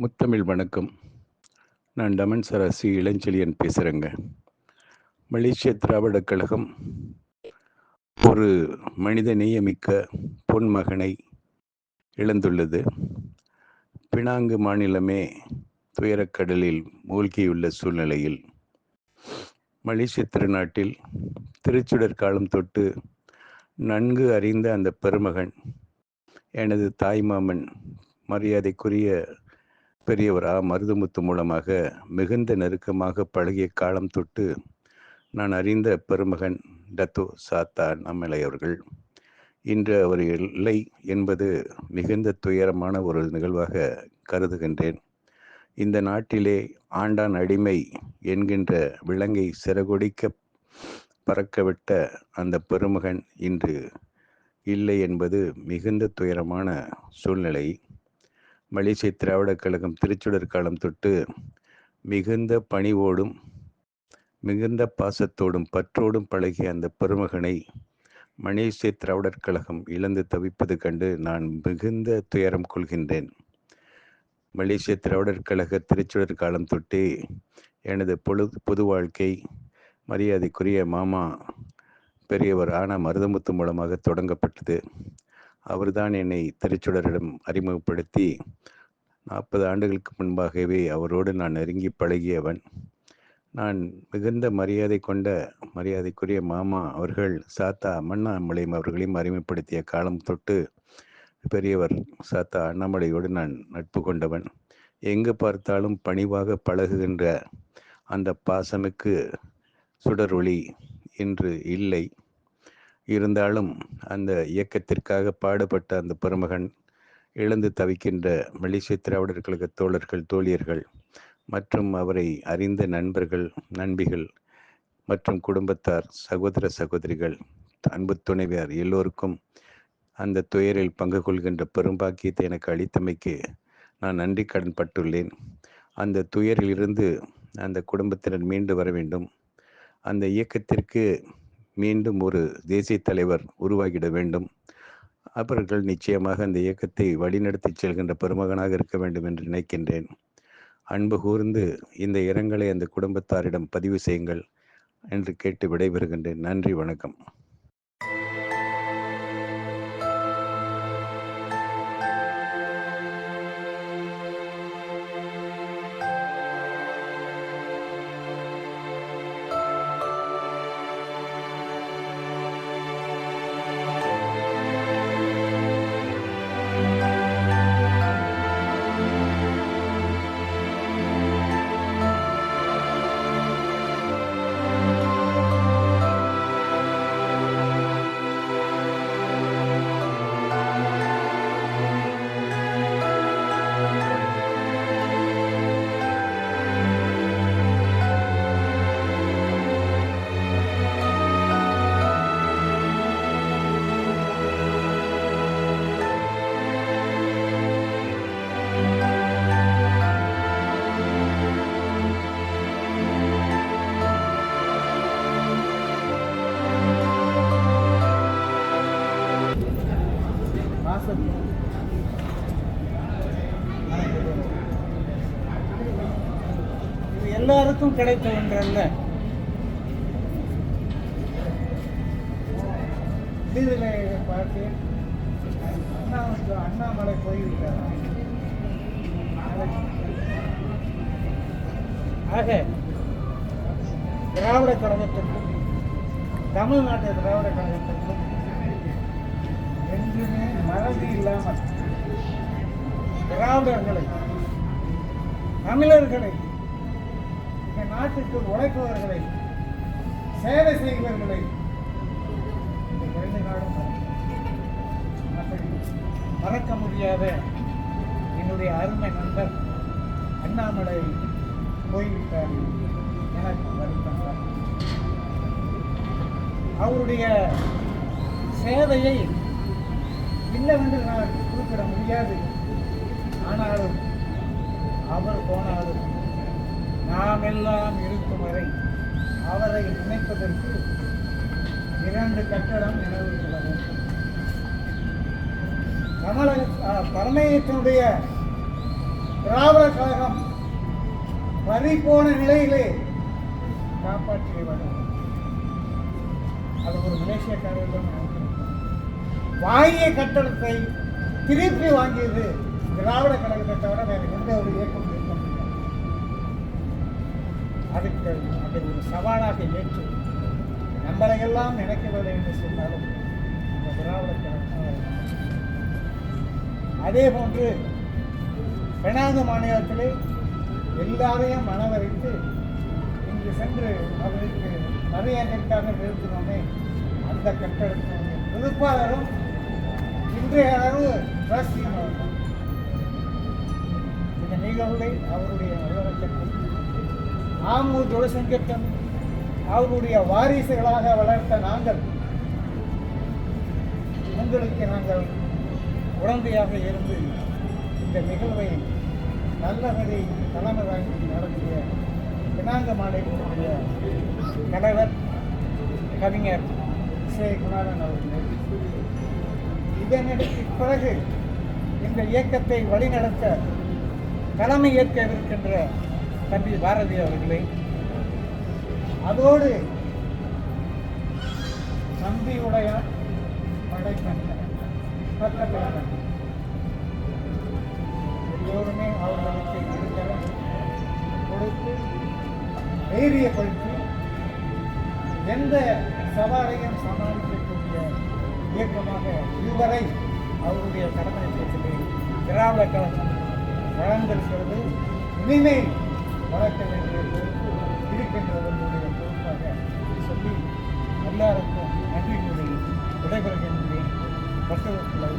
முத்தமிழ் வணக்கம். நான் டமன் சரசி இளஞ்செழியன் பேசுகிறேங்க மலேசிய திராவிடக் கழகம் ஒரு மனித நேயமிக்க பொன்மகனை இழந்துள்ளது. பினாங்கு மாநிலமே துயரக்கடலில் மூழ்கியுள்ள சூழ்நிலையில் மலேசிய திருநாட்டில் திருச்சுடர் காலம் தொட்டு நன்கு அறிந்த அந்த பெருமகன் எனது தாய்மாமன் மரியாதைக்குரிய பெரியவரா மருதுமுத்து மூலமாக மிகுந்த நெருக்கமாக பழகிய காலம் தொட்டு நான் அறிந்த பெருமகன் டத்து சாத்தா நம்மளை அவர்கள். இன்று அவர் இல்லை என்பது மிகுந்த துயரமான ஒரு நிகழ்வாக கருதுகின்றேன். இந்த நாட்டிலே ஆண்டான் அடிமை என்கின்ற விலங்கை சிறகொடிக்க பறக்கவிட்ட அந்த பெருமகன் இன்று இல்லை என்பது மிகுந்த துயரமான சூழ்நிலை. மலேசிய திராவிடக் கழகம் திருச்சுடர் காலம் தொட்டு மிகுந்த பணிவோடும் மிகுந்த பாசத்தோடும் பற்றோடும் பழகிய அந்த பெருமகனை மலேசிய திராவிடர் கழகம் இழந்து தவிப்பது கண்டு நான் மிகுந்த துயரம் கொள்கின்றேன். மலேசிய திராவிடர் கழக திருச்சுடர் காலம் தொட்டு எனது பொழுது பொது வாழ்க்கை மரியாதைக்குரிய மாமா பெரியவர் ஆனா மருதமுத்து மூலமாக தொடங்கப்பட்டது. அவர்தான் என்னை திருச்சுடரிடம் அறிமுகப்படுத்தி நாற்பது ஆண்டுகளுக்கு முன்பாகவே அவரோடு நான் நெருங்கி பழகியவன். நான் மிகுந்த மரியாதை கொண்ட மரியாதைக்குரிய மாமா அவர்கள் சாத்தா அண்ணாமலையும் அவர்களையும் அறிமுகப்படுத்திய காலம் தொட்டு பெரியவர் சாத்தா அண்ணாமலையோடு நான் நட்பு கொண்டவன். எங்கு பார்த்தாலும் பணிவாக பழகுகின்ற அந்த பாசனுக்கு சுடரொளி இன்று இல்லை. இருந்தாலும் அந்த இயக்கத்திற்காக பாடுபட்ட அந்த பெருமகன் இழந்து தவிக்கின்ற மலேசிய திராவிடர் கழக தோழர்கள் தோழியர்கள் மற்றும் அவரை அறிந்த நண்பர்கள் நண்பிகள் மற்றும் குடும்பத்தார் சகோதர சகோதரிகள் அன்பு துணைவியார் எல்லோருக்கும் அந்த துயரில் பங்கு கொள்கின்ற பெரும்பாக்கியத்தை எனக்கு அளித்தமைக்கு நான் நன்றி கடன் பட்டுள்ளேன். அந்த துயரிலிருந்து அந்த குடும்பத்தினர் மீண்டு வர வேண்டும். அந்த இயக்கத்திற்கு மீண்டும் ஒரு தேசிய தலைவர் உருவாகிட வேண்டும். அவர்கள் நிச்சயமாக அந்த இயக்கத்தை வழிநடத்தி செல்கின்ற பெருமகனாக இருக்க வேண்டும் என்று நினைக்கின்றேன். அன்பு கூர்ந்து இந்த இரங்கலை அந்த குடும்பத்தாரிடம் பதிவு செய்யுங்கள் என்று கேட்டு விடைபெறுகின்றேன். நன்றி வணக்கம். எல்லாருக்கும் கிடைத்த ஒன்றல்ல. இதில் பார்த்து அண்ணா அண்ணாமலை போய்விட்டார் ஆக திராவிட கழகத்திற்கும் தமிழ்நாட்டு திராவிட கழகத்திற்கும் இல்லாமல் திராவிடர்களை தமிழர்களை இந்த நாட்டுக்கு உழைப்பவர்களை சேவை செய்பவர்களை இந்த இரண்டு நாடும் மறக்க முடியாத என்னுடைய அருமை நண்பர் அண்ணாமலை போய்விட்டார் எனக்கு வருத்தம். அவருடைய சேவையை இல்லவென்று நான் குறிப்பிட முடியாது. ஆனாலும் அவர் போனாலும் நாம் எல்லாம் இருக்கும் வரை அவரை நினைப்பதற்கு இரண்டு கட்டடம் நினைவு கொள்ள வேண்டும். கமல அஹ், திராவிட கழகம் பறிபோன நிலையிலே காப்பாற்றி வரும் அது ஒரு மலேசியக்காரர்கள் வாங்கிய கட்டடத்தை திருப்பி வாங்கியது திராவிட கழகத்தை தவிர வேற எந்த ஒரு இயக்கம் இருக்க அதுக்கு அதை ஒரு சவாலாக ஏற்று நம்மளையெல்லாம் நினைக்கவில்லை என்று சொன்னாலும் இந்த திராவிட கழகம் அதே போன்று பெனாங்கு மாநிலத்திலே எல்லாரையும் மனவரைத்து இங்கு சென்று அவருக்கு மரியாதைக்காக நிறுத்தினோமே அந்த கட்டடத்தினுடைய பொறுப்பாளரும் இன்றைய அளவு ராஷ்டிரியம் இந்த நிகழ்வை அவருடைய நல்லடக்கத்தில் ஆமூர் தொழிற்சங்கத்தின் அவருடைய வாரிசுகளாக வளர்த்த நாங்கள் உங்களுக்கு நாங்கள் உடந்தையாக இருந்து இந்த நிகழ்வை நல்லவரை தலைமை வாங்கி நடத்திய பினாங்க மாநிலத்தினுடைய தலைவர் கவிஞர் சே குணாளன் அவர்கள். இதனடுக்கு பிறகு இந்த இயக்கத்தை வழிநடத்த தலைமை ஏற்க இருக்கின்ற தம்பி பாரதி அவர்களை அதோடு தம்பி படைப்பன் எல்லோருமே அவர்களுக்கு இருக்கிறம் கொடுத்து தைரியப்படுத்தி எந்த சவாலையும் சமாளிக்கக்கூடிய இயக்கமாக இதுவரை அவருடைய கடமையேற்றத்திலே திராவிட கழகம் வளர்ந்திருக்கிறது இனிமேல் வளர்க்க வேண்டிய பொறுப்பு இருக்கின்றவர்களுடைய பொறுப்பாக சொல்லி எல்லாருக்கும் நன்றி கூறி விடைபெறுகின்றேன். பக்தர்களை